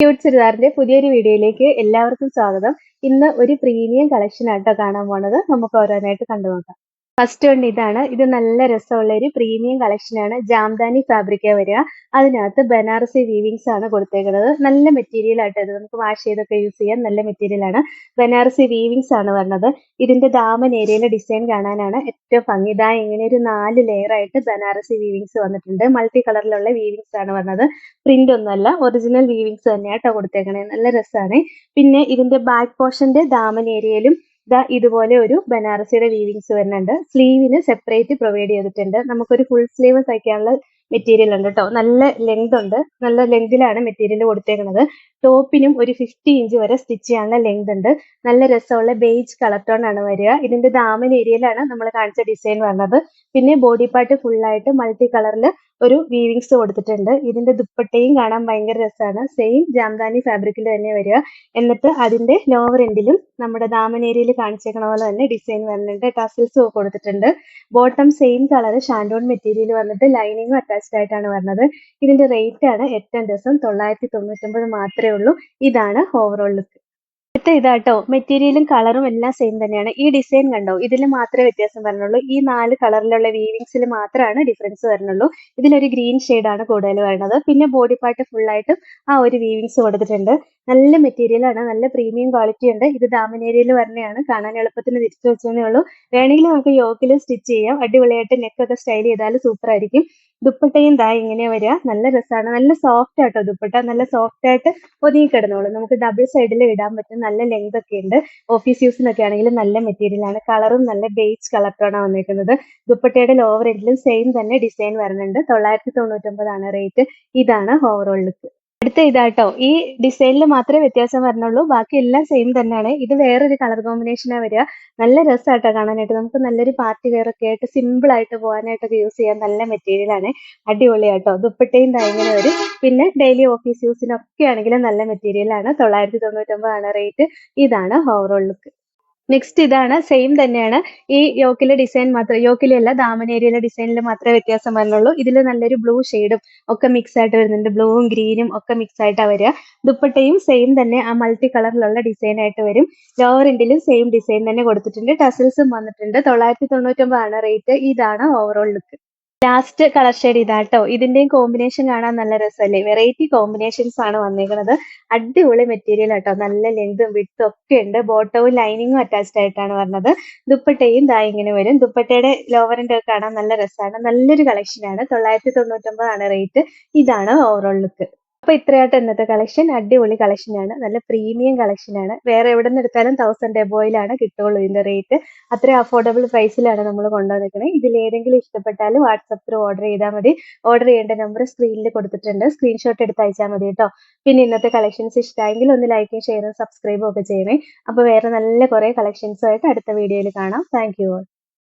Cute ചുരിദാറിന്റെ പുതിയൊരു വീഡിയോയിലേക്ക് എല്ലാവർക്കും സ്വാഗതം. ഇന്ന് ഒരു പ്രീമിയം കളക്ഷൻ ആട്ടോ കാണാൻ പോണത്. നമുക്ക് ഓരോന്നായിട്ട് കണ്ടു നോക്കാം ഫസ്റ്റ് വൺ ഇതാണ്. ഇത് നല്ല രസമുള്ള ഒരു പ്രീമിയം കളക്ഷൻ ആണ്. ജാംദാനി ഫാബ്രിക്ക വരിക. അതിനകത്ത് ബനാറസി വീവിങ്സ് ആണ് കൊടുത്തേക്കുന്നത്. നല്ല മെറ്റീരിയൽ ആയിട്ട് ഇത് നമുക്ക് വാഷ് ചെയ്തൊക്കെ യൂസ് ചെയ്യാൻ നല്ല മെറ്റീരിയൽ ആണ്. ബനാറസി വീവിങ്സ് ആണ് വരുന്നത് ഇതിന്റെ ദാമൻ ഏരിയയിലെ ഡിസൈൻ കാണാനാണ് ഏറ്റവും ഭംഗി. ഇതാ ഇങ്ങനെ ഒരു നാല് ലെയർ ആയിട്ട് ബനാറസി വീവിങ്സ് വന്നിട്ടുണ്ട്. മൾട്ടി കളറിലുള്ള വീവിങ്സ് ആണ് വരുന്നത് പ്രിന്റ് ഒന്നുമല്ല ഒറിജിനൽ വീവിങ്സ് തന്നെയാട്ടോ കൊടുത്തേക്കണേ. നല്ല രസമാണ്. പിന്നെ ഇതിന്റെ ബാക്ക് പോർഷന്റെ ദാമൻ ഏരിയയിലും ദാ ഇതുപോലെ ഒരു ബനാറസിയുടെ വീവിങ്സ് വരുന്നുണ്ട്. സ്ലീവിന് സെപ്പറേറ്റ് പ്രൊവൈഡ് ചെയ്തിട്ടുണ്ട്. നമുക്കൊരു ഫുൾ സ്ലീവ് തയ്ക്കാനുള്ള മെറ്റീരിയൽ ഉണ്ട് കേട്ടോ നല്ല ലെങ്ത് ഉണ്ട്. നല്ല ലെങ്തിലാണ് മെറ്റീരിയൽ കൊടുത്തേക്കുന്നത്. ടോപ്പിനും ഒരു ഫിഫ്റ്റി ഇഞ്ച് വരെ സ്റ്റിച്ച് ചെയ്യാനുള്ള ലെങ്ത് ഉണ്ട്. നല്ല രസമുള്ള ബേജ് കളർ ടോൺ ആണ് വരിക. ഇതിന്റെ ദാമൻ ഏരിയയിലാണ് നമ്മൾ കാണിച്ച ഡിസൈൻ വന്നത്. പിന്നെ ബോഡി പാർട്ട് ഫുൾ ആയിട്ട് മൾട്ടി കളറിൽ ഒരു വീവിങ്സ് കൊടുത്തിട്ടുണ്ട് ഇതിന്റെ ദുപ്പട്ടയും കാണാൻ ഭയങ്കര രസമാണ്. സെയിം ജാംദാനി ഫാബ്രിക്കിൽ തന്നെ വരിക. എന്നിട്ട് അതിന്റെ ലോവർ എൻഡിലും നമ്മുടെ ദാമനേരിയിൽ കാണിച്ചേക്കണ പോലെ തന്നെ ഡിസൈൻ വരുന്നുണ്ട്. ടസിൽസ് കൊടുത്തിട്ടുണ്ട്. ബോട്ടം സെയിം കളർ ഷാൻഡോൺ മെറ്റീരിയൽ വന്നിട്ട് ലൈനിങ്ങും അറ്റാച്ച്ഡ് ആയിട്ടാണ് വരുന്നത്. ഇതിന്റെ റേറ്റ് ആണ് ഏറ്റവും ദിവസം തൊള്ളായിരത്തി തൊണ്ണൂറ്റൊമ്പത് മാത്രമേ ഉള്ളൂ. ഇതാണ് ഓവറോൾ ലുക്ക് അടുത്ത ഇതാട്ടോ മെറ്റീരിയലും കളറും എല്ലാം സെയിം തന്നെയാണ്. ഈ ഡിസൈൻ കണ്ടോ? ഇതിൽ മാത്രമേ വ്യത്യാസം വരണുള്ളൂ. ഈ നാല് കളറിലുള്ള വീവിങ്സിൽ മാത്രമാണ് ഡിഫറൻസ് വരുന്നുള്ളൂ ഇതിലൊരു ഗ്രീൻ ആണ് കൂടുതൽ വരുന്നത് പിന്നെ ബോഡി പാർട്ട് ഫുൾ ആയിട്ട് ആ ഒരു വീവിങ്സ് കൊടുത്തിട്ടുണ്ട്. നല്ല മെറ്റീരിയലാണ് നല്ല പ്രീമിയം ക്വാളിറ്റി ഉണ്ട്. ഇത് ദാമനേരിയയിൽ വരണയാണ്. കാണാൻ എളുപ്പത്തിന് തിരിച്ചു വെച്ചതേ ഉള്ളൂ. വേണമെങ്കിൽ നമുക്ക് യോക്കിൽ സ്റ്റിച്ച് ചെയ്യാം. അടിപൊളിയായിട്ട് നെക്കൊക്കെ സ്റ്റൈൽ ചെയ്താൽ സൂപ്പർ ആയിരിക്കും. ദുപ്പട്ടയും ദാ ഇങ്ങനെ വരിക. നല്ല രസമാണ് നല്ല സോഫ്റ്റ് ആട്ടോ ദുപ്പട്ട. നല്ല സോഫ്റ്റ് ആയിട്ട് ഒതുങ്ങി കിടന്നോളൂ. നമുക്ക് ഡബിൾ സൈഡിൽ ഇടാൻ പറ്റും നല്ല ലെങ്ത് ഒക്കെ ഉണ്ട്. ഓഫീസ് യൂസിനൊക്കെ ആണെങ്കിലും നല്ല മെറ്റീരിയൽ ആണ്. കളറും നല്ല ബേജ് കളർ ടോണാണ് വന്നിരിക്കുന്നത് ദുപ്പട്ടയുടെ ലോവർ എൻഡിലും സെയിം തന്നെ ഡിസൈൻ വരുന്നുണ്ട്. തൊള്ളായിരത്തി തൊണ്ണൂറ്റൊമ്പതാണ് റേറ്റ് ഇതാണ് ഓവറോൾ ലുക്ക് അടുത്ത ഇതാട്ടോ. ഈ ഡിസൈനിൽ മാത്രമേ വ്യത്യാസം വരണുള്ളൂ. ബാക്കി എല്ലാം സെയിം തന്നെയാണ്. ഇത് വേറൊരു കളർ കോമ്പിനേഷനാണ് വരിക. നല്ല രസമായിട്ടോ കാണാനായിട്ട്. നമുക്ക് നല്ലൊരു പാർട്ടി വെയർ ഒക്കെ ആയിട്ട് സിമ്പിൾ ആയിട്ട് പോകാനായിട്ടൊക്കെ യൂസ് ചെയ്യാൻ നല്ല മെറ്റീരിയൽ ആണ്. അടിപൊളിയാട്ടോ. ദുപ്പട്ടയും ഇങ്ങനെ വരും പിന്നെ ഡെയിലി ഓഫീസ് യൂസിനൊക്കെ ആണെങ്കിലും നല്ല മെറ്റീരിയൽ ആണ്. തൊള്ളായിരത്തി തൊണ്ണൂറ്റൊമ്പതാണ് റേറ്റ് ഇതാണ് ഓവറോൾ ലുക്ക് നെക്സ്റ്റ് ഇതാണ് സെയിം തന്നെയാണ്. ഈ യോക്കിലെ ഡിസൈൻ മാത്രം യോക്കിലല്ല ദാമനേരിയയിലെ ഡിസൈനിൽ മാത്രമേ വ്യത്യാസം വരുന്നുള്ളൂ ഇതിൽ നല്ലൊരു ബ്ലൂ ഷെയ്ഡും ഒക്കെ മിക്സ് ആയിട്ട് വരുന്നുണ്ട്. ബ്ലൂവും ഗ്രീനും ഒക്കെ മിക്സ് ആയിട്ടാണ് വരിക. ദുപ്പട്ടയും സെയിം തന്നെ ആ മൾട്ടി കളറിലുള്ള ഡിസൈൻ ആയിട്ട് വരും. ലോവർ എൻഡിലും സെയിം ഡിസൈൻ തന്നെ കൊടുത്തിട്ടുണ്ട്. ടസിൽസും വന്നിട്ടുണ്ട്. തൊള്ളായിരത്തി തൊണ്ണൂറ്റൊമ്പതാണ് റേറ്റ് ഇതാണ് overall look last colour shade ഇതാട്ടോ. ഇതിന്റെയും കോമ്പിനേഷൻ കാണാൻ നല്ല രസമല്ലേ? വെറൈറ്റി കോമ്പിനേഷൻസ് ആണ് വന്നേക്കുന്നത് അടിപൊളി മെറ്റീരിയൽ ആട്ടോ. നല്ല ലെങ്തും വിട്ടും ഒക്കെ ഉണ്ട്. ബോട്ടവും ലൈനിങ്ങും അറ്റാച്ച്ഡ് ആയിട്ടാണ് വരുന്നത് ദുപ്പട്ടയും ദാ ഇങ്ങനെ വരും. ദുപ്പട്ടയുടെ ലോവറിന്റെ കാണാൻ നല്ല രസമാണ്. നല്ലൊരു കളക്ഷൻ ആണ്. തൊള്ളായിരത്തി തൊണ്ണൂറ്റൊമ്പതാണ് റേറ്റ് ഇതാണ് ഓവറോൾ ലുക്ക് അപ്പൊ ഇത്രയായിട്ട് ഇന്നത്തെ കളക്ഷൻ അടിപൊളി കളക്ഷൻ ആണ്. നല്ല പ്രീമിയം കളക്ഷൻ ആണ്. വേറെ എവിടെ നിന്ന് എടുത്താലും തൗസൻഡ് എബോയിലാണ് കിട്ടുള്ളൂ ഇതിന്റെ റേറ്റ് അത്രയും അഫോർഡബിൾ പ്രൈസിലാണ് നമ്മൾ കൊണ്ടുവന്നിരിക്കുന്നത്. ഇതിൽ ഏതെങ്കിലും ഇഷ്ടപ്പെട്ടാൽ വാട്സപ്പിൽ ഓർഡർ ചെയ്താൽ മതി. ഓർഡർ ചെയ്യേണ്ട നമ്പർ സ്ക്രീനിൽ കൊടുത്തിട്ടുണ്ട്. സ്ക്രീൻഷോട്ട് എടുത്ത് അയച്ചാൽ മതി കേട്ടോ. പിന്നെ ഇന്നത്തെ കളക്ഷൻസ് ഇഷ്ടമായെങ്കിൽ ഒന്ന് ലൈക്കും ഷെയറും സബ്സ്ക്രൈബും ഒക്കെ ചെയ്യണേ. അപ്പൊ വേറെ നല്ല കുറെ കളക്ഷൻസുമായിട്ട് അടുത്ത വീഡിയോയിൽ കാണാം. Thank you